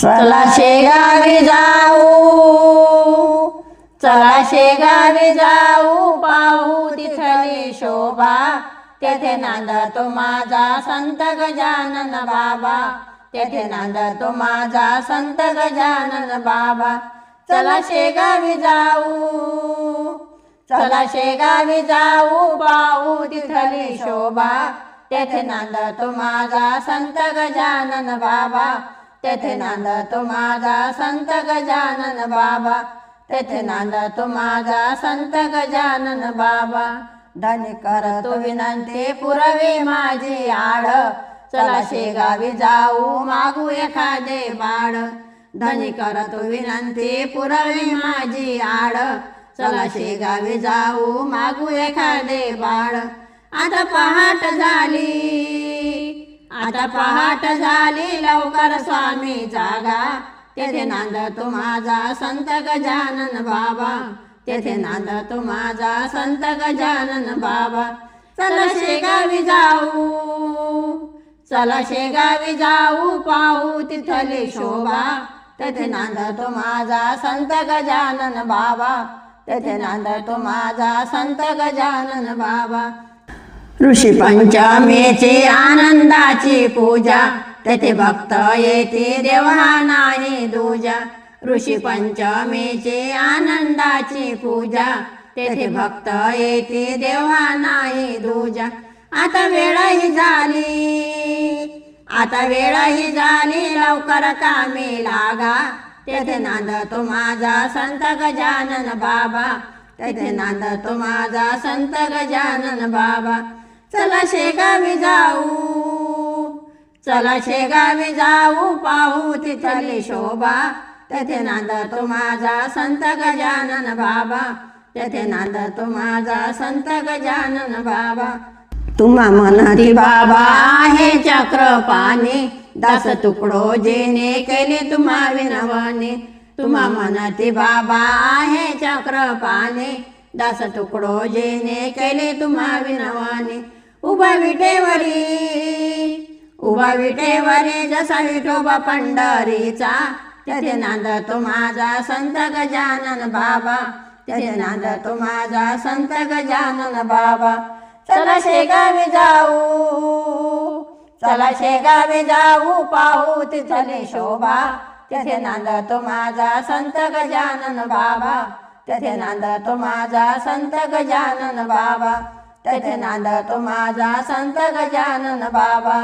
चला शेगावी जाऊ चला शेगावी जाऊ पाहू तिथली शोभा. तेथे नांदतो माझा संत गजानन बाबा. तेथे नांदतो माझा संत गजानन बाबा. चला शेगावी जाऊ चला शेगावी जाऊ पाहू तिथली शोभा. तेथे नांदतो माझा संत गजानन बाबा. तेथे नांदतो माझा संत गजानन बाबा. तेथे नांदतो माझा संत गजानन बाबा. धनी करतो विनंती पुरवी माझी आड चला शेगावी जाऊ मागू एखादे बाळ धनी करतो विनंती पुरवी माझी आड चला शेगावी जाऊ मागू एखादे बाळ आता पहाट झाली आता पहाट झाली लवकर स्वामी जागा. तेथे नांदतो माझा संत गजानन बाबा. तेथे नांदतो माझा संत गजानन बाबा. चला शेगावी जाऊ. चला शेगावी जाऊ पाहू तिथली शोभा. तेथे नांदतो माझा संत गजानन बाबा. तेथे नांदतो माझा संत गजानन बाबा. ऋषी पंचमीची आनंदाची पूजा तेथे भक्त येते देवा नाही दुजा. ऋषी पंचमीची आनंदाची पूजा तेथे भक्त येते देवा नाही दुजा. आता वेळही झाली आता वेळही झाली लवकर कामी लागा. तेथे नांदतो माझा संत गजानन बाबा. तेथे नांदतो माझा संत गजानन बाबा. चला शेगावी जाऊ. चला शेगावी जाऊ पाहू तिथली शोभा. तेथे नांदतो माझा संत गजानन बाबा. तेथे नांदतो माझा संत गजानन बाबा. तुम्हा मनाती बाबा आहे चक्रपाणी दास तुकडो जेने केले तुम्हा विनवानी. तुम्हा मनाती बाबा आहे चक्रपाणी दास तुकडो जेने केले तुम्हा विनवणे उभा विटेवरी उभा विटेवरी जसा विठोबा पंढरीचा. त्याचे नांद तो माझा संत गजानन बाबा. त्याचे नांद तो माझा संत गजानन बाबा. चला शेगावी जाऊ चला शेगावी जाऊ पाहू तिथली शोभा. त्याचे नांद तो माझा संत गजानन बाबा. त्याचे नांद तो माझा संत गजानन बाबा. तेथे नांदतो माझा संत गजानन बाबा.